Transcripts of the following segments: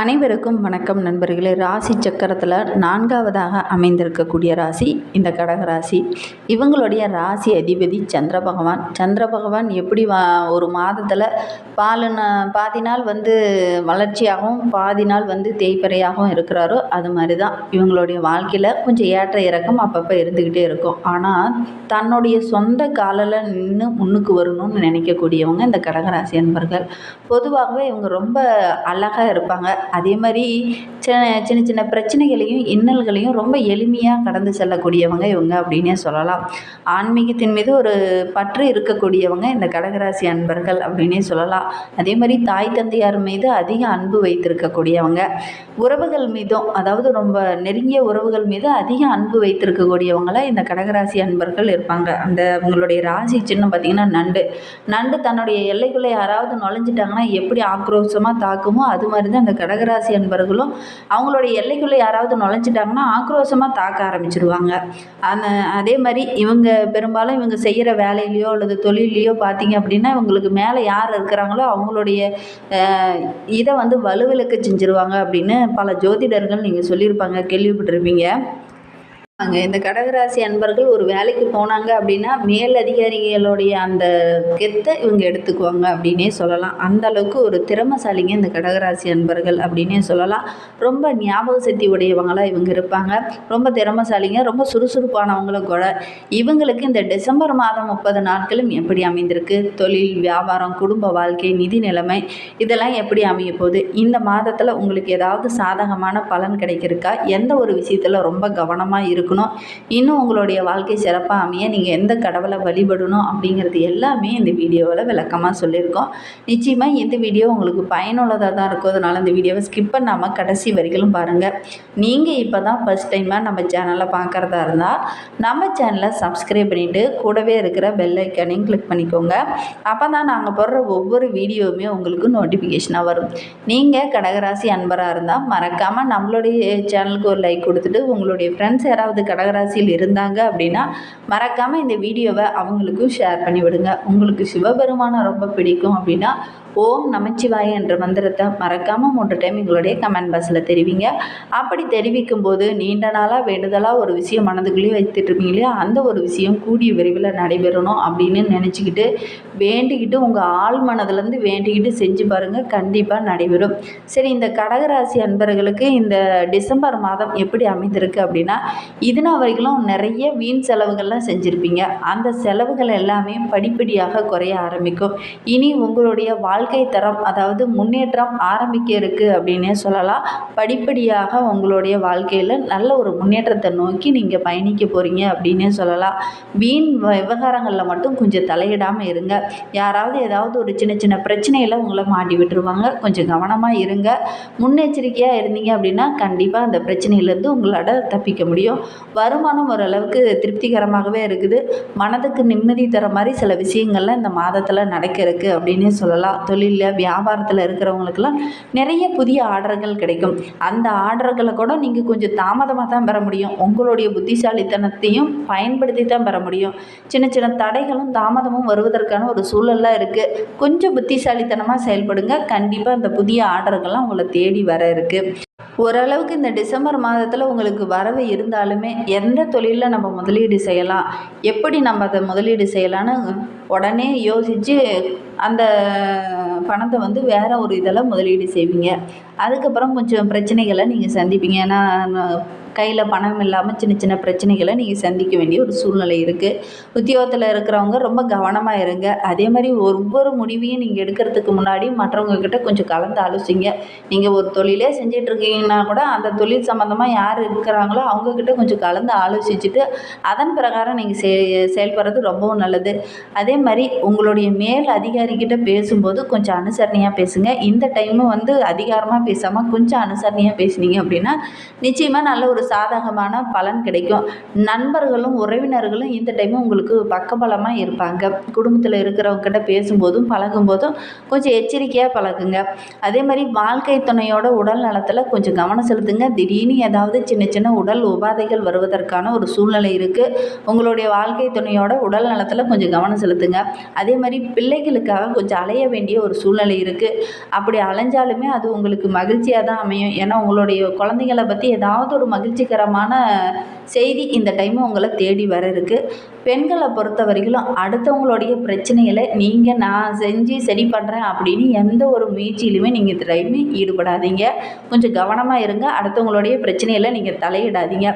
அனைவருக்கும் வணக்கம் நண்பர்களே. ராசி சக்கரத்தில் நான்காவதாக அமைந்திருக்கக்கூடிய ராசி இந்த கடக ராசி. இவங்களுடைய ராசி அதிபதி சந்திர பகவான். சந்திர பகவான் எப்படி வா ஒரு மாதத்தில் பாலுன பாதி நாள் வந்து வளர்ச்சியாகவும் பாதி நாள் வந்து தேய்ப்பறையாகவும் இருக்கிறாரோ அது மாதிரி தான் இவங்களுடைய வாழ்க்கையில் கொஞ்சம் ஏற்ற இறக்கம் அப்பப்போ இருந்துக்கிட்டே இருக்கும். ஆனால் தன்னுடைய சொந்த காலில் நின்று முன்னுக்கு வரணும்னு நினைக்கக்கூடியவங்க இந்த கடகராசி நண்பர்கள் பொதுவாகவே இவங்க ரொம்ப அழகாக இருப்பாங்க. அதே மாதிரி சின்ன சின்ன சின்ன பிரச்சனைகளையும் இன்னல்களையும் ரொம்ப எளிமையாக கடந்து செல்லக்கூடியவங்க இவங்க அப்படின்னே சொல்லலாம். ஆன்மீகத்தின் மீது ஒரு பற்று இருக்கக்கூடியவங்க இந்த கடகராசி அன்பர்கள் அப்படின்னே சொல்லலாம். அதே மாதிரி தாய் தந்தையார் மீது அதிக அன்பு வைத்திருக்கக்கூடியவங்க. உறவுகள் மீதும் அதாவது ரொம்ப நெருங்கிய உறவுகள் மீது அதிக அன்பு வைத்திருக்கக்கூடியவங்களாக இந்த கடகராசி அன்பர்கள் இருப்பாங்க. அந்த அவங்களுடைய ராசி சின்னம் பார்த்திங்கன்னா நண்டு. நண்டு தன்னுடைய எல்லைக்குள்ளே யாராவது நுழைஞ்சிட்டாங்கன்னா எப்படி ஆக்ரோஷமாக தாக்குமோ அது மாதிரி தான் அந்த கடகராசி அன்பர்களும் அவங்களுடைய எல்லைக்குள்ளே யாராவது நுழைஞ்சிட்டாங்கன்னா ஆக்ரோஷமாக தாக்க ஆரம்பிச்சிருவாங்க. அந்த அதே மாதிரி இவங்க பெரும்பாலும் இவங்க செய்கிற வேலையிலையோ அல்லது தொழிலையோ பார்த்தீங்க அப்படின்னா இவங்களுக்கு மேலே யார் இருக்கிறாங்களோ அவங்களுடைய இதை வந்து வலுவிலக்க செஞ்சுருவாங்க அப்படின்னு பல ஜோதிடர்கள் நீங்கள் சொல்லியிருப்பாங்க கேள்விப்பட்டிருப்பீங்க. அங்கே இந்த கடகராசி அன்பர்கள் ஒரு வேலைக்கு போனாங்க அப்படின்னா மேல் அதிகாரிகளுடைய அந்த கெத்தை இவங்க எடுத்துக்குவாங்க அப்படின்னே சொல்லலாம். அந்த அளவுக்கு ஒரு திறமைசாலிங்க இந்த கடகராசி அன்பர்கள் அப்படின்னே சொல்லலாம். ரொம்ப ஞாபக சக்தி உடையவங்களாக இவங்க இருப்பாங்க. ரொம்ப திறமைசாலிங்க ரொம்ப சுறுசுறுப்பானவங்களும் கூட. இவங்களுக்கு இந்த டிசம்பர் மாதம் முப்பது நாட்களும் எப்படி அமைந்திருக்கு? தொழில் வியாபாரம் குடும்ப வாழ்க்கை நிதி நிலைமை இதெல்லாம் எப்படி அமைய போகுது? இந்த மாதத்தில் உங்களுக்கு ஏதாவது சாதகமான பலன் கிடைக்கிறக்கா? எந்த ஒரு விஷயத்தில் ரொம்ப கவனமாக இருக்கணும். இன்னும் உங்களுடைய வாழ்க்கை சிறப்பாக அமைய நீங்கள் எந்த கடவுளை வழிபடணும் அப்படிங்கிறது எல்லாமே இந்த வீடியோவில் விளக்கமாக சொல்லியிருக்கோம். நிச்சயமாக இந்த வீடியோ உங்களுக்கு பயனுள்ளதாக தான் இருக்கும். அதனால் இந்த வீடியோவை ஸ்கிப் பண்ணாமல் கடைசி வரைகளும் பாருங்கள் நீங்கள் இப்போ தான் ஃபஸ்ட் டைமாக நம்ம சேனலை பார்க்குறதா இருந்தால் நம்ம சேனலை சப்ஸ்கிரைப் பண்ணிவிட்டு கூடவே இருக்கிற பெல் ஐக்கானையும் கிளிக் பண்ணிக்கோங்க. அப்போ தான் நாங்கள் போடுற ஒவ்வொரு வீடியோவுமே உங்களுக்கு நோட்டிஃபிகேஷனாக வரும். நீங்கள் கடகராசி அன்பராக இருந்தால் மறக்காமல் நம்மளுடைய சேனலுக்கு ஒரு லைக் கொடுத்துட்டு உங்களுடைய ஃப்ரெண்ட்ஸ் யாராவது கடகராசியில் இருந்தாங்க அப்படின்னா மறக்காமல் இந்த வீடியோவை அவங்களுக்கும் ஷேர் பண்ணி விடுங்க உங்களுக்கு சிவபெருமானை ரொம்ப பிடிக்கும் அப்படின்னா ஓம் நமச்சிவாய என்ற மந்திரத்தை மறக்காமல் மூன்று டைம் எங்களுடைய கமெண்ட் பாக்ஸில் தெரிவிங்க. அப்படி தெரிவிக்கும் போது நீண்ட நாளாக வேண்டுதலாக ஒரு விஷயம் மனதுக்குள்ளேயே வைத்துட்டு இருப்பீங்க இல்லையா? அந்த ஒரு விஷயம் கூடிய விரைவில் நடைபெறணும் அப்படின்னு நினச்சிக்கிட்டு வேண்டிக்கிட்டு உங்கள் ஆள் மனதுலேருந்து வேண்டிக்கிட்டு செஞ்சு பாருங்கள் கண்டிப்பாக நடைபெறும். சரி இந்த கடகராசி அன்பர்களுக்கு இந்த டிசம்பர் மாதம் எப்படி அமைந்திருக்கு அப்படின்னா இதுனா வரைக்கும் நிறைய வீண் செலவுகள்லாம் செஞ்சுருப்பீங்க. அந்த செலவுகள் எல்லாமே படிப்படியாக குறைய ஆரம்பிக்கும். இனி உங்களுடைய வாழ்க்கை வாழ்க்கை தரம் அதாவது முன்னேற்றம் ஆரம்பிக்க இருக்குது அப்படின்னே சொல்லலாம். படிப்படியாக உங்களுடைய வாழ்க்கையில் நல்ல ஒரு முன்னேற்றத்தை நோக்கி நீங்கள் பயணிக்க போகிறீங்க அப்படின்னே சொல்லலாம். வீண் விவகாரங்களில் மட்டும் கொஞ்சம் தலையிடாமல் இருங்க. யாராவது ஏதாவது ஒரு சின்ன சின்ன பிரச்சனையில் உங்களை மாட்டி விட்டுருவாங்க. கொஞ்சம் கவனமாக இருங்க. முன்னெச்சரிக்கையாக இருந்தீங்க அப்படின்னா கண்டிப்பாக அந்த பிரச்சனையிலேருந்து உங்களால் தப்பிக்க முடியும். வருமானம் ஓரளவுக்கு திருப்திகரமாகவே இருக்குது. மனதுக்கு நிம்மதி தர மாதிரி சில விஷயங்கள்லாம் இந்த மாதத்தில் நடக்க இருக்குது அப்படின்னே சொல்லலாம். தொழிலில் வியாபாரத்தில் இருக்கிறவங்களுக்கெல்லாம் நிறைய புதிய ஆர்டர்கள் கிடைக்கும். அந்த ஆர்டர்களை கூட நீங்கள் கொஞ்சம் தாமதமாக தான் பெற முடியும். உங்களுடைய புத்திசாலித்தனத்தையும் பயன்படுத்தி தான் பெற முடியும். சின்ன சின்ன தடைகளும் தாமதமும் வருவதற்கான ஒரு சூழலாக இருக்குது கொஞ்சம் புத்திசாலித்தனமாக செயல்படுங்க. கண்டிப்பாக அந்த புதிய ஆர்டர்கள்லாம் உங்களை தேடி வர இருக்குது ஓரளவுக்கு இந்த டிசம்பர் மாதத்தில் உங்களுக்கு வரவு இருந்தாலுமே எந்த தொழிலில் நம்ம முதலீடு செய்யலாம்? எப்படி நம்ம அதை முதலீடு செய்யலான்னு உடனே யோசித்து அந்த பணத்தை வந்து வேறு ஒரு இதில் முதலீடு செய்வீங்க. அதுக்கப்புறம் கொஞ்சம் பிரச்சனைகளை நீங்கள் சந்திப்பீங்க. ஏன்னா கையில் பணம் இல்லாமல் சின்ன சின்ன பிரச்சனைகளை நீங்கள் சந்திக்க வேண்டிய ஒரு சூழ்நிலை இருக்குது உத்தியோகத்தில் இருக்கிறவங்க ரொம்ப கவனமாக இருங்க. அதே மாதிரி ஒவ்வொரு முடிவையும் நீங்கள் எடுக்கிறதுக்கு முன்னாடி மற்றவங்கக்கிட்ட கொஞ்சம் கலந்து ஆலோசிங்க. நீங்கள் ஒரு தொழிலே செஞ்சிட்ருக்கீங்கன்னா கூட அந்த தொழில் சம்மந்தமாக யார் இருக்கிறாங்களோ அவங்கக்கிட்ட கொஞ்சம் கலந்து ஆலோசிச்சுட்டு அதன் பிரகாரம் நீங்கள் செ செயல்படுறது ரொம்பவும் நல்லது. அதே மாதிரி உங்களுடைய மேல் அதிகாரிக்கிட்ட பேசும்போது கொஞ்சம் அனுசரணையாக பேசுங்க. இந்த டைமும் வந்து அதிகாரமாக பேசாமல் கொஞ்சம் அனுசரணையாக பேசுனீங்க அப்படின்னா நிச்சயமாக நல்ல ஒரு சாதகமான பலன் கிடைக்கும். நண்பர்களும் உறவினர்களும் இந்த டைமும் உங்களுக்கு பக்கபலமாக இருப்பாங்க. குடும்பத்தில் இருக்கிறவங்கிட்ட பேசும்போதும் பழகும்போதும் கொஞ்சம் எச்சரிக்கையாக பழகுங்க. அதே மாதிரி வாழ்க்கை துணையோட உடல் நலத்தில் கொஞ்சம் கவனம் செலுத்துங்க. திடீர்னு ஏதாவது சின்ன சின்ன உடல் உபாதைகள் வருவதற்கான ஒரு சூழ்நிலை இருக்குது உங்களுடைய வாழ்க்கை துணையோட உடல் நலத்தில் கொஞ்சம் கவனம் செலுத்துங்க. அதே மாதிரி பிள்ளைகளுக்காக கொஞ்சம் அலைய வேண்டிய ஒரு சூழ்நிலை இருக்குது அப்படி அலைஞ்சாலுமே அது உங்களுக்கு மகிழ்ச்சியாக தான் அமையும். ஏன்னா உங்களுடைய குழந்தைங்கள பற்றி ஏதாவது ஒரு மகிழ்ச்சி மகிழ்ச்சிகரமான செய்தி இந்த டைமும் உங்களை தேடி வர இருக்குது பெண்களை பொறுத்த வரைக்கும் அடுத்தவங்களுடைய பிரச்சனைகளை நீங்கள் நான் செஞ்சு சரி பண்ணுறேன் அப்படின்னு எந்த ஒரு முயற்சியிலுமே நீங்கள் இந்த டைமு ஈடுபடாதீங்க. கொஞ்சம் கவனமாக இருங்க. அடுத்தவங்களுடைய பிரச்சனையில் நீங்கள் தலையிடாதீங்க.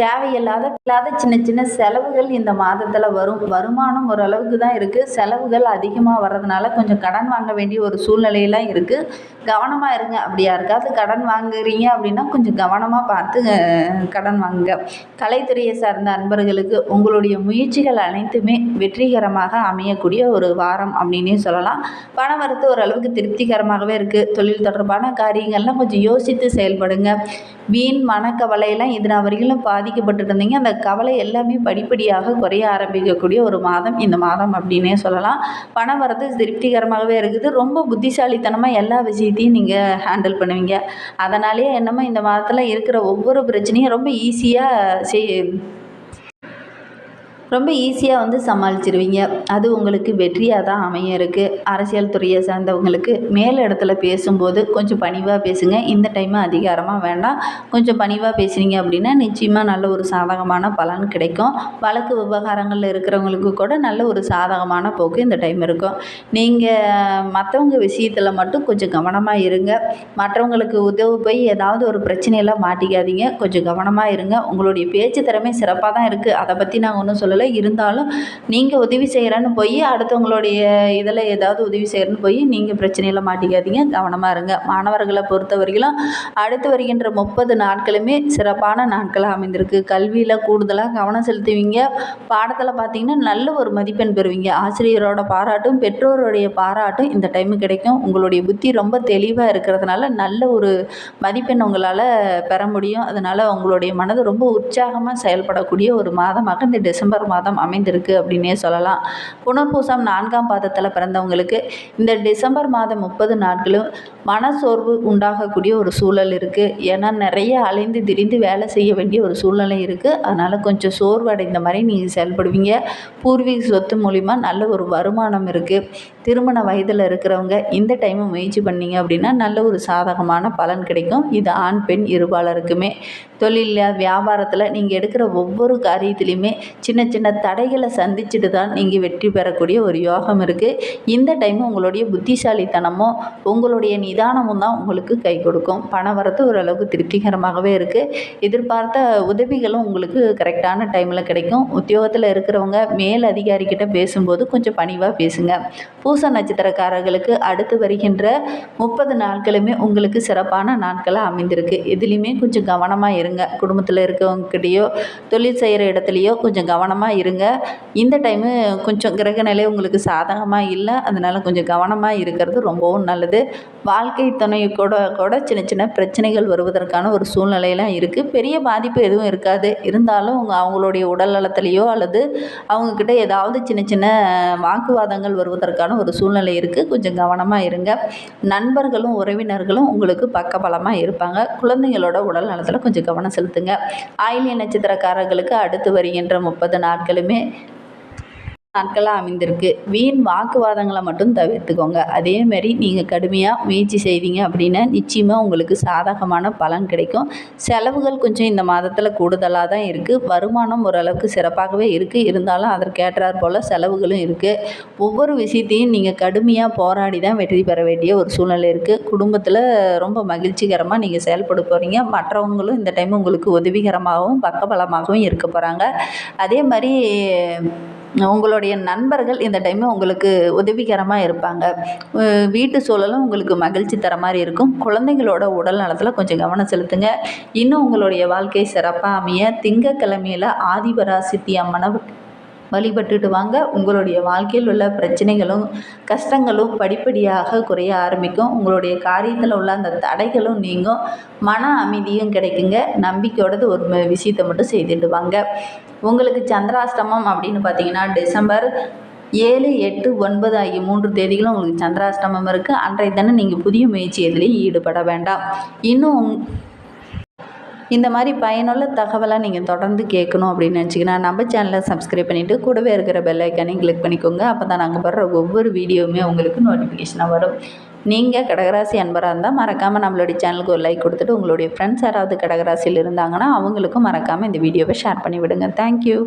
தேவையில்லாத இல்லாத சின்ன சின்ன செலவுகள் இந்த மாதத்தில் வரும். வருமானம் ஓரளவுக்கு தான் இருக்குது செலவுகள் அதிகமாக வர்றதுனால கொஞ்சம் கடன் வாங்க வேண்டிய ஒரு சூழ்நிலையெல்லாம் இருக்குது கவனமாக இருங்க. அப்படி யாருக்காவது கடன் வாங்குறீங்க அப்படின்னா கொஞ்சம் கவனமாக பார்த்து கடன் வாங்குங்க. கலைத்துறையை சார்ந்த அன்பர்களுக்கு உங்களுடைய முயற்சிகள் அனைத்துமே வெற்றிகரமாக அமையக்கூடிய ஒரு வாரம் அப்படின்னே சொல்லலாம். பண வரத்து ஓரளவுக்கு திருப்திகரமாகவே இருக்குது தொழில் தொடர்பான காரியங்கள்லாம் கொஞ்சம் யோசித்து செயல்படுங்க. வீண் மனக்கவலையெல்லாம் இது வரையிலும் வரைக்கும் பாதிக்கப்பட்டு இருந்தீங்க. அந்த கவலை எல்லாமே படிப்படியாக குறைய ஆரம்பிக்கக்கூடிய ஒரு மாதம் இந்த மாதம் அப்படின்னே சொல்லலாம். பணம் வரத்து திருப்திகரமாகவே இருக்குது. ரொம்ப புத்திசாலித்தனமாக எல்லா விஷயத்தையும் நீங்கள் ஹேண்டில் பண்ணுவீங்க. அதனாலேயே என்னமோ இந்த மாதத்தில் இருக்கிற ஒவ்வொரு பிரச்சனையும் ரொம்ப ஈஸியாக sí, ரொம்ப ஈஸியாக வந்து சமாளிச்சிருவீங்க. அது உங்களுக்கு வெற்றியாக தான் அமைய இருக்குது அரசியல் துறையை சார்ந்தவங்களுக்கு மேல் இடத்துல பேசும்போது கொஞ்சம் பணிவாக பேசுங்க. இந்த டைமு அதிகாரமாக வேண்டாம். கொஞ்சம் பணிவாக பேசுனீங்க அப்படின்னா நிச்சயமாக நல்ல ஒரு சாதகமான பலன் கிடைக்கும். வழக்கு விவகாரங்களில் இருக்கிறவங்களுக்கு கூட நல்ல ஒரு சாதகமான போக்கு இந்த டைம் இருக்கும். நீங்கள் மற்றவங்க விஷயத்தில் மட்டும் கொஞ்சம் கவனமாக இருங்க. மற்றவங்களுக்கு உதவி போய் ஏதாவது ஒரு பிரச்சனையெல்லாம் மாட்டிக்காதீங்க. கொஞ்சம் கவனமாக இருங்க. உங்களுடைய பேச்சு திறமை சிறப்பாக தான் இருக்குது அதை பற்றி நாங்கள் ஒன்றும் சொல்லலை. இருந்தாலும் நீங்கள் உதவி செய்கிறேன்னு போய் அடுத்தவங்களுடைய இதில் ஏதாவது உதவி செய்கிறேன்னு போய் நீங்கள் பிரச்சனையில் மாட்டிக்காதீங்க கவனமாக இருங்க. மாணவர்களை பொறுத்த வரைக்கும் அடுத்து வருகின்ற முப்பது நாட்களுமே சிறப்பான நாட்களாக அமைந்திருக்கு. கல்வியில் கூடுதலாக கவனம் செலுத்துவீங்க. பாடத்தில் பார்த்தீங்கன்னா நல்ல ஒரு மதிப்பெண் பெறுவீங்க. ஆசிரியரோட பாராட்டும் பெற்றோருடைய பாராட்டும் இந்த டைம் கிடைக்கும். உங்களுடைய புத்தி ரொம்ப தெளிவாக இருக்கிறதுனால நல்ல ஒரு மதிப்பெண் உங்களால் பெற முடியும். அதனால் உங்களுடைய மனது ரொம்ப உற்சாகமாக செயல்படக்கூடிய ஒரு மாதமாக இந்த டிசம்பர் மாதம் அமைந்திருக்கு அப்படின்னே சொல்லலாம். புனர்பூசம் நான்காம் பாதத்தில் பிறந்தவங்களுக்கு இந்த டிசம்பர் மாதம் முப்பது நாட்களும் மனசோர்வு உண்டாகக்கூடிய ஒரு சூழல் இருக்குது ஏன்னா நிறைய அலைந்து திரிந்து வேலை செய்ய வேண்டிய ஒரு சூழ்நிலை இருக்குது அதனால் கொஞ்சம் சோர்வடைந்த மாதிரி நீங்கள் செயல்படுவீங்க. பூர்வீக சொத்து மூலிமா நல்ல ஒரு வருமானம் இருக்குது திருமண வயதில் இருக்கிறவங்க இந்த டைமை முயற்சி பண்ணீங்க அப்படின்னா நல்ல ஒரு சாதகமான பலன் கிடைக்கும். இது ஆண் பெண் இருபாலருக்குமே. தொழிலில் வியாபாரத்தில் நீங்கள் எடுக்கிற ஒவ்வொரு காரியத்துலேயுமே சின்ன சின்ன தடைகளை சந்திச்சுட்டு தான் நீங்கள் வெற்றி பெறக்கூடிய ஒரு யோகம் இருக்குது இந்த டைம் உங்களுடைய புத்திசாலித்தனமும் உங்களுடைய நிதானமும் தான் உங்களுக்கு கை கொடுக்கும். பண வரத்து ஓரளவுக்கு திருப்திகரமாகவே இருக்குது எதிர்பார்த்த உதவிகளும் உங்களுக்கு கரெக்டான டைமில் கிடைக்கும். உத்தியோகத்தில் இருக்கிறவங்க மேல் அதிகாரிக்கிட்ட பேசும்போது கொஞ்சம் பணிவாக பேசுங்க. பூச நட்சத்திரக்காரர்களுக்கு அடுத்து வருகின்ற முப்பது நாட்களுமே உங்களுக்கு சிறப்பான நாட்களாக அமைந்திருக்கு. எதுலேயுமே கொஞ்சம் கவனமாக இருங்க. குடும்பத்தில் இருக்கவங்ககிட்டயோ தொழில் செய்கிற இடத்துலையோ கொஞ்சம் கவனமாக இருங்க. இந்த டைமு கொஞ்சம் கிரகநிலை உங்களுக்கு சாதகமாக இல்லை அதனால் கொஞ்சம் கவனமாக இருக்கிறது ரொம்பவும் நல்லது. வாழ்க்கை துணை கூட கூட சின்ன சின்ன பிரச்சனைகள் வருவதற்கான ஒரு சூழ்நிலையெல்லாம் இருக்குது பெரிய பாதிப்பு எதுவும் இருக்காது. இருந்தாலும் அவங்க அவங்களுடைய உடல் நலத்திலையோ அல்லது அவங்கக்கிட்ட ஏதாவது சின்ன சின்ன வாக்குவாதங்கள் வருவதற்கான ஒரு சூழ்நிலை இருக்குது கொஞ்சம் கவனமாக இருங்க. நண்பர்களும் உறவினர்களும் உங்களுக்கு பக்கபலமாக இருப்பாங்க. குழந்தைங்களோட உடல் நலத்தில் கொஞ்சம் கவனம் செலுத்துங்க. ஆயிலிய நட்சத்திரக்காரர்களுக்கு அடுத்து வருகின்ற முப்பது நாள் நாட்களுமே நாட்களாக அமைந்திருக்கு. வீண் வாக்குவாதங்களை மட்டும் தவிர்த்துக்கோங்க. அதேமாரி நீங்கள் கடுமையாக முயற்சி செய்வீங்க அப்படின்னா நிச்சயமாக உங்களுக்கு சாதகமான பலன் கிடைக்கும். செலவுகள் கொஞ்சம் இந்த மாதத்தில் கூடுதலாக தான் இருக்குது வருமானம் ஓரளவுக்கு சிறப்பாகவே இருக்குது இருந்தாலும் அதற்கேற்றாற் போல் செலவுகளும் இருக்குது ஒவ்வொரு விஷயத்தையும் நீங்கள் கடுமையாக போராடி தான் வெற்றி பெற வேண்டிய ஒரு சூழ்நிலை இருக்குது குடும்பத்தில் ரொம்ப மகிழ்ச்சிகரமாக நீங்கள் செயல்பட போகிறீங்க மற்றவங்களும் இந்த டைம் உங்களுக்கு உதவிகரமாகவும் பக்கபலமாகவும் இருக்க போகிறாங்க அதே மாதிரி உங்களுடைய நண்பர்கள் இந்த டைமு உங்களுக்கு உதவிகரமாக இருப்பாங்க. வீட்டு சூழலும் உங்களுக்கு மகிழ்ச்சி தர மாதிரி இருக்கும். குழந்தைங்களோட உடல் நலத்தில் கொஞ்சம் கவனம் செலுத்துங்க. இன்னும் உங்களுடைய வாழ்க்கை சிறப்பாக அமைய திங்கக்கிழமையில் ஆதிபராசித்தி அம்மனை வழிபட்டுட்டு வாங்க. உங்களுடைய வாழ்க்கையில் உள்ள பிரச்சனைகளும் கஷ்டங்களும் படிப்படியாக குறைய ஆரம்பிக்கும். உங்களுடைய காரியத்தில் உள்ள அந்த தடைகளும் நீங்கும். மன அமைதியும் கிடைக்குங்க. நம்பிக்கையோடது ஒரு விஷயத்தை மட்டும் செய்துட்டு வாங்க. உங்களுக்கு சந்திராஷ்டமம் அப்படின்னு பார்த்தீங்கன்னா டிசம்பர் ஏழு எட்டு ஒன்பது ஆகிய மூன்று தேதிகளும் உங்களுக்கு சந்திராஷ்டமம் இருக்குது அன்றைய தினம் நீங்கள் புதிய முயற்சி எதுலேயும் ஈடுபட வேண்டாம். இன்னும் உங்- இந்த மாதிரி பயனுள்ள தகவலாக நீங்கள் தொடர்ந்து கேட்கணும் அப்படின்னு நினச்சிங்கன்னா நம்ம சேனலை சப்ஸ்கிரைப் பண்ணிவிட்டு கூடவே இருக்கிற பெல் ஐக்கானையும் கிளிக் பண்ணிக்கோங்க. அப்போ தான் நாங்கள் போடுற ஒவ்வொரு வீடியோவுமே உங்களுக்கு நோட்டிஃபிகேஷனாக வரும். நீங்கள் கடகராசி அன்பராக இருந்தால் மறக்காமல் நம்மளுடைய சேனலுக்கு ஒரு லைக் கொடுத்துட்டு உங்களுடைய ஃப்ரெண்ட்ஸ் யாராவது கடகராசியில் இருந்தாங்கன்னா அவங்களுக்கும் மறக்காமல் இந்த வீடியோவை ஷேர் பண்ணி விடுங்க தேங்க்யூ